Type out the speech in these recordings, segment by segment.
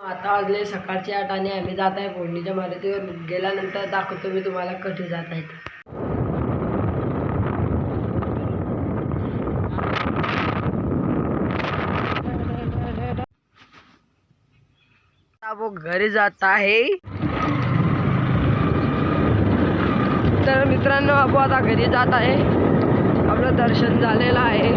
आता वाजले सकाळचे आठ आणि आम्ही जात आहे फोडणीच्या मारुतीवर गेल्यानंतर दाखवतो मी तुम्हाला कधी जात आहे वो घरी जात आहे. तर मित्रांनो आपण आता घरी जात आहे. आपलं दर्शन झालेलं आहे.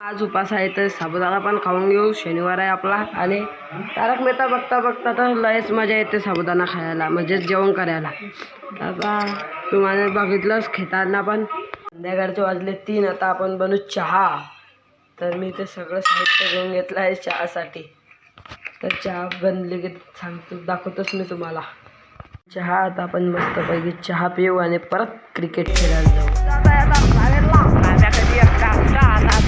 आज उपास आहे तर साबुदाणा पण खाऊन घेऊ. शनिवार आहे आपला आणि तारक मेहता बघता बघता तर लयच मजा येते साबुदाणा खायला म्हणजेच जेवण करायला. आता तुम्हाला बघितलंच खेताना पण. संध्याकाळचे वाजले तीन आता आपण बनवू चहा. तर मी ते सगळं साहित्य घेऊन घेतलं आहे चहासाठी. तर चहा बनली की सांगतो दाखवतोच मी तुम्हाला. चहा आता आपण मस्तपैकी चहा पिऊ आणि परत क्रिकेट खेळायला जाऊ.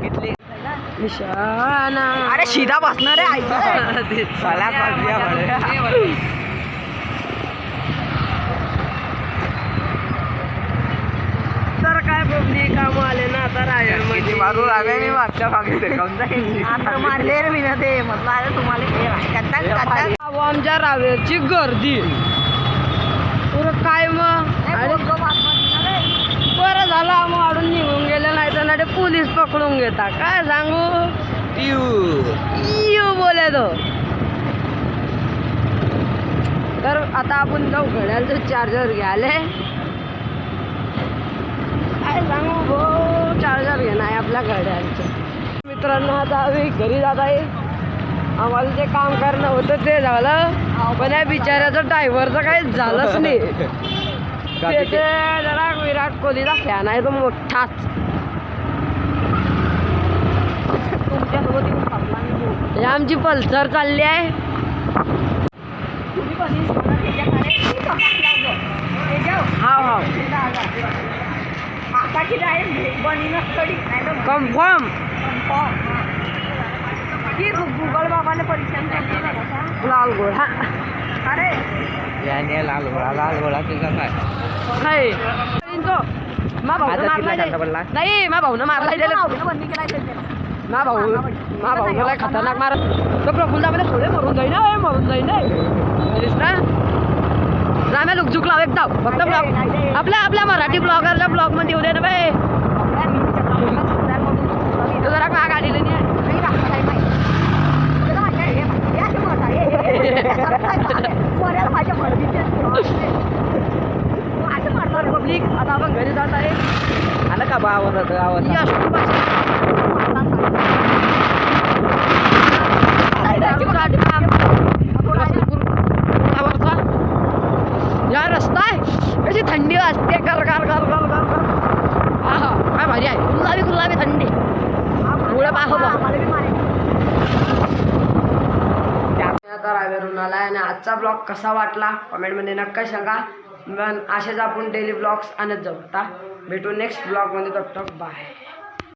घेतली निशाना अरे शिदा बसणार आहे चला काम आले ना आता मारू लागले मी मागच्या जाईल मारले रे मी ना ते. म्हटलं अरे तुम्हाला आमच्या रावेरची गर्दी पुरं काय मग आणि बरं झालं आम्ही वाढून निघून गेले नाही तर ना ते पोलीस पकडून घेता. काय सांगू? इयो बोले तो. तर आता आपण जाऊ घड्याळचं चार्जर घ्यायले. काय सांगू भो चार्जर घेणं आहे आपल्या घड्याळचं. मित्रांनो आता आम्ही घरी जात आहे. आम्हाला जे काम करणं होतं ते झालं. पण या बिचाऱ्याचं ड्रायव्हरचं काही झालंच नाही. त्याचे जरा विराट कोहलीचा फॅन आहे तो मोठाच तुमच्यासोबत येऊन थांबला मी भाऊ. हे. आमची पल्सर चालली आहे. हे जाऊ. हा हा कन्फर्म की गुगल बाबाने परीक्षा लाल गोळ. हा. अरे. याने लाल घोडा लाल घोडा तुझा काय? नाही तो मा भाऊ ते. नाही मा भाऊ मारलाय केलाय त्याच्यानं. मा भाऊ खतरनाक मार. तो प्रफुल्ल दाबले थोडे मरून जाईन ना मरून जाईन ना? ना राम्या लुकझुक लाव एकदा फक्त ब्लॉग. आपल्या आपल्या मराठी ब्लॉगरला ब्लॉगमध्ये येऊ दे ना बाई जरा का गाडीला नाही. हे हे हे- हे- हे- हे- हे आता आपण घरी जात आहे. आलं का बा आवाज आवाज ही अशी भाषा या रस्ता आहे कशी थंडी वाजते कर कर कर कर कर हा हा काय भारी आहे गुलाबी गुलाबी थंडी पुढे पाहू बा मला बी मारायचं. आला आणि आजचा ब्लॉग कसा वाटला कमेंटमध्ये नक्की सांगा पण असेच आपण डेली ब्लॉग्स आणत जाऊ आता भेटू नेक्स्ट ब्लॉगमध्ये टॉक बाय